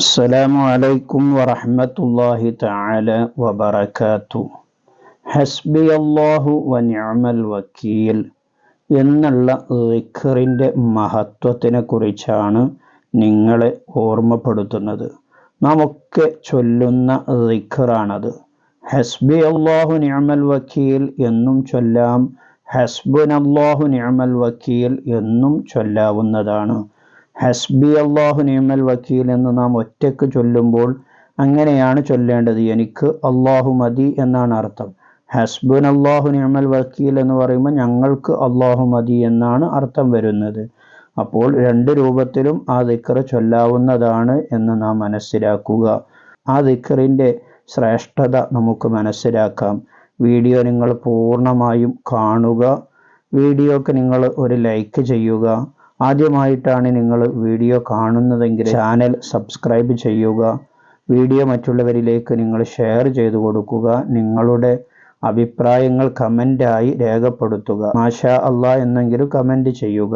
السلام عليكم ورحمة الله تعالى وبركاته ഹസ്ബി അള്ളാഹു വനിഅമൽ വക്കീൽ എന്നുള്ള ദിഖറിൻ്റെ മഹത്വത്തിനെ കുറിച്ചാണ് നിങ്ങളെ ഓർമ്മപ്പെടുത്തുന്നത് നാമൊക്കെ ചൊല്ലുന്ന ദിഖറാണത് ഹസ്ബി അള്ളാഹു നിഅമൽ വക്കീൽ എന്നും ചൊല്ലാം ഹസ്ബുൻ അള്ളാഹു നിഅമൽ വക്കീൽ എന്നും ചൊല്ലാവുന്നതാണ് ഹസ്ബി അള്ളാഹു നിയമൽ വക്കീൽ എന്ന് നാം ഒറ്റയ്ക്ക് ചൊല്ലുമ്പോൾ അങ്ങനെയാണ് ചൊല്ലേണ്ടത്. എനിക്ക് അള്ളാഹു മതി എന്നാണ് അർത്ഥം. ഹസ്ബുൻ അള്ളാഹു നിയമൽ വക്കീൽ എന്ന് പറയുമ്പോൾ ഞങ്ങൾക്ക് അള്ളാഹു മതി എന്നാണ് അർത്ഥം വരുന്നത്. അപ്പോൾ രണ്ട് രൂപത്തിലും ആ ദിക്കർ ചൊല്ലാവുന്നതാണ് എന്ന് നാം മനസ്സിലാക്കുക. ആ ദിക്കറിന്റെ ശ്രേഷ്ഠത നമുക്ക് മനസ്സിലാക്കാം. വീഡിയോ നിങ്ങൾ പൂർണമായും കാണുക. വീഡിയോക്ക് നിങ്ങൾ ഒരു ലൈക്ക് ചെയ്യുക. ആദ്യമായിട്ടാണ് നിങ്ങൾ വീഡിയോ കാണുന്നതെങ്കിൽ ചാനൽ സബ്സ്ക്രൈബ് ചെയ്യുക. വീഡിയോ മറ്റുള്ളവരിലേക്ക് നിങ്ങൾ ഷെയർ ചെയ്തു കൊടുക്കുക. നിങ്ങളുടെ അഭിപ്രായങ്ങൾ കമന്റായി രേഖപ്പെടുത്തുക. മാഷാ അള്ളാ എന്നെങ്കിലും കമന്റ് ചെയ്യുക.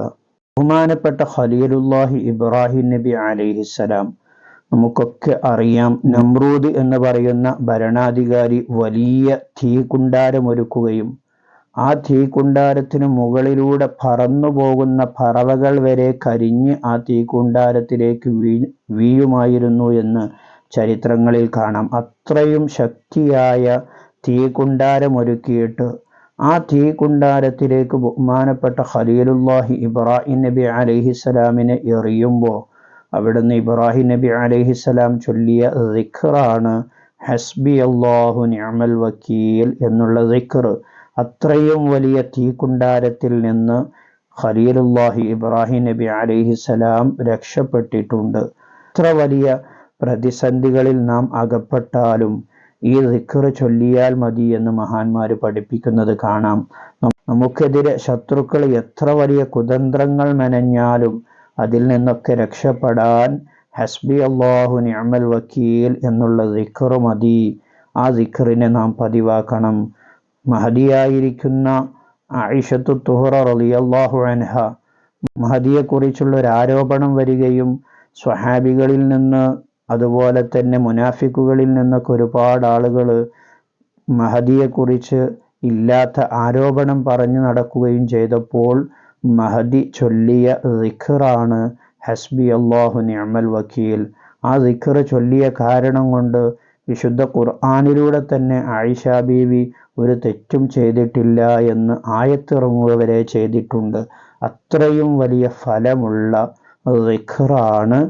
ബഹുമാനപ്പെട്ട ഖലീലുല്ലാഹി ഇബ്രാഹിം നബി അലിഹിസ്സലാം നമുക്കൊക്കെ അറിയാം നമ്രൂദ് എന്ന് പറയുന്ന ഭരണാധികാരി വലിയ തീ കുണ്ടാരമൊരുക്കുകയും ആ തീക്കുണ്ടാരത്തിന് മുകളിലൂടെ പറന്നു പോകുന്ന പറവകൾ വരെ കരിഞ്ഞ് ആ തീക്കുണ്ടാരത്തിലേക്ക് വീ വീഴുമായിരുന്നു എന്ന് ചരിത്രങ്ങളിൽ കാണാം. അത്രയും ശക്തിയായ തീക്കുണ്ടാരമൊരുക്കിയിട്ട് ആ തീക്കുണ്ടാരത്തിലേക്ക് ബഹുമാനപ്പെട്ട ഖലീലുല്ലാഹി ഇബ്രാഹിം നബി അലഹിസ്സലാമിനെ എറിയുമ്പോൾ അവിടുന്ന് ഇബ്രാഹിം നബി അലഹിസ്സലാം ചൊല്ലിയ ദിഖറാണ് ഹസ്ബി അള്ളാഹു നിഅമൽ വക്കീൽ എന്നുള്ള ദിഖർ അത്രയും വലിയ തീക്കുണ്ടാരത്തിൽ നിന്ന് ഖലീലുല്ലാഹി ഇബ്രാഹിം നബി അലൈഹി അലിഹിസലാം രക്ഷപ്പെട്ടിട്ടുണ്ട്. അത്ര വലിയ പ്രതിസന്ധികളിൽ നാം അകപ്പെട്ടാലും ഈ ദിക്കറ് ചൊല്ലിയാൽ മതി എന്ന് മഹാന്മാർ പഠിപ്പിക്കുന്നത് കാണാം. നമുക്കെതിരെ ശത്രുക്കൾ എത്ര വലിയ കുതന്ത്രങ്ങൾ മെനഞ്ഞാലും അതിൽ നിന്നൊക്കെ രക്ഷപ്പെടാൻ ഹസ്ബി അള്ളാഹു നിഅമൽ വക്കീൽ എന്നുള്ള ദിക്കറ് മതി. ആ ദിക്കറിനെ നാം പതിവാക്കണം. മഹദിയായിരിക്കുന്ന ആയിഷത്തു തുഹറ റളിയല്ലാഹു അൻഹ. മഹദിയെക്കുറിച്ചുള്ള ഒരു ആരോപണം വരികയും സ്വഹാബികളിൽ നിന്ന് അതുപോലെ തന്നെ മുനാഫിക്കുകളിൽ നിന്നൊക്കെ ഒരുപാട് ആളുകൾ മഹദിയെക്കുറിച്ച് ഇല്ലാത്ത ആരോപണം പറഞ്ഞു നടക്കുകയും ചെയ്തപ്പോൾ മഹദി ചൊല്ലിയ റിഖറാണ് ഹസ്ബി അള്ളാഹു നിഅമൽ വക്കീൽ. ആ റിഖർ ചൊല്ലിയ കാരണം കൊണ്ട് വിശുദ്ധ ഖുർആാനിലൂടെ തന്നെ ആയിഷ ബീവി ഒരു തെറ്റും ചെയ്തിട്ടില്ല എന്ന് ആയത്തിറങ്ങുക വരെ ചെയ്തിട്ടുണ്ട്. അത്രയും വലിയ ഫലമുള്ള ദിഖറാണ്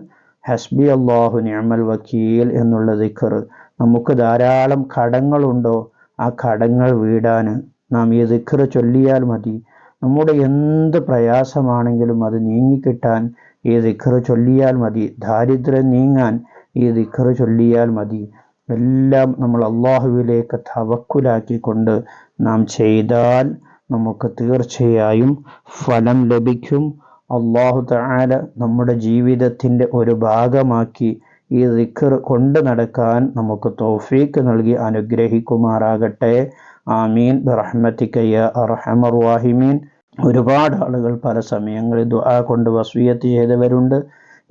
ഹസ്ബി അള്ളാഹു നിയമൽ വക്കീൽ എന്നുള്ള ദിഖർ. നമുക്ക് ധാരാളം കടങ്ങളുണ്ടോ? ആ കടങ്ങൾ വീടാൻ നാം ഈ ദിഖർ ചൊല്ലിയാൽ മതി. നമ്മുടെ എന്ത് പ്രയാസമാണെങ്കിലും അത് നീങ്ങിക്കിട്ടാൻ ഈ ദിഖർ ചൊല്ലിയാൽ മതി. ദാരിദ്ര്യം നീങ്ങാൻ ഈ ദിഖർ ചൊല്ലിയാൽ മതി. എല്ലാം നമ്മൾ അള്ളാഹുവിലേക്ക് തവക്കുലാക്കിക്കൊണ്ട് നാം ചെയ്താൽ നമുക്ക് തീർച്ചയായും ഫലം ലഭിക്കും. അള്ളാഹു താല നമ്മുടെ ജീവിതത്തിന്റെ ഒരു ഭാഗമാക്കി ഈ ദിക്കർ കൊണ്ട് നടക്കാൻ നമുക്ക് തോഫീക്ക് നൽകി അനുഗ്രഹിക്കുമാറാകട്ടെ. ആമീൻ. റഹ്മത്തിക്കയ്യ അറഹമർ വാഹിമീൻ. ഒരുപാട് ആളുകൾ പല സമയങ്ങളിൽ ദുആ കൊണ്ട് വസൂയത്ത് ചെയ്തവരുണ്ട്.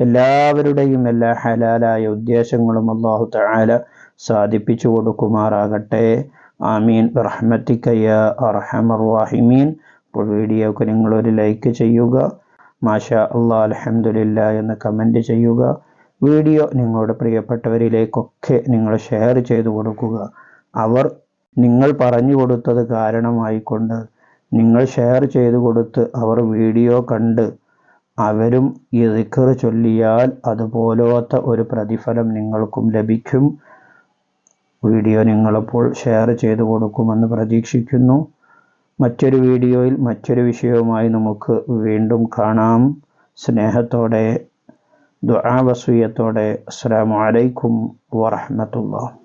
എല്ലാവരുടെയും എല്ലാ ഹലാലായ ഉദ്ദേശങ്ങളും അള്ളാഹു താല സാധിപ്പിച്ചു കൊടുക്കുമാറാകട്ടെ. ആമീൻ. റഹ്മത്തിക്കയ്യ അർഹമർ വാഹിമീൻ ഇപ്പോൾ വീഡിയോക്ക് നിങ്ങളൊരു ലൈക്ക് ചെയ്യുക. മാഷ അള്ളാ അലഹമുല്ല എന്ന് കമന്റ് ചെയ്യുക. വീഡിയോ നിങ്ങളുടെ പ്രിയപ്പെട്ടവരിലേക്കൊക്കെ നിങ്ങൾ ഷെയർ ചെയ്തു കൊടുക്കുക. അവർ നിങ്ങൾ പറഞ്ഞു കൊടുത്തത് കാരണമായിക്കൊണ്ട് നിങ്ങൾ ഷെയർ ചെയ്തു കൊടുത്ത് അവർ വീഡിയോ കണ്ട് അവരും ഈ ചൊല്ലിയാൽ അതുപോലത്തെ ഒരു പ്രതിഫലം നിങ്ങൾക്കും ലഭിക്കും. വീഡിയോ നിങ്ങളപ്പോൾ ഷെയർ ചെയ്തു കൊടുക്കുമെന്ന് പ്രതീക്ഷിക്കുന്നു. മറ്റൊരു വീഡിയോയിൽ മറ്റൊരു വിഷയവുമായി നമുക്ക് വീണ്ടും കാണാം. സ്നേഹത്തോടെ ദുആവസൂയത്തോടെ അസ്സാം വലൈക്കും വറഹമത്തുള്ള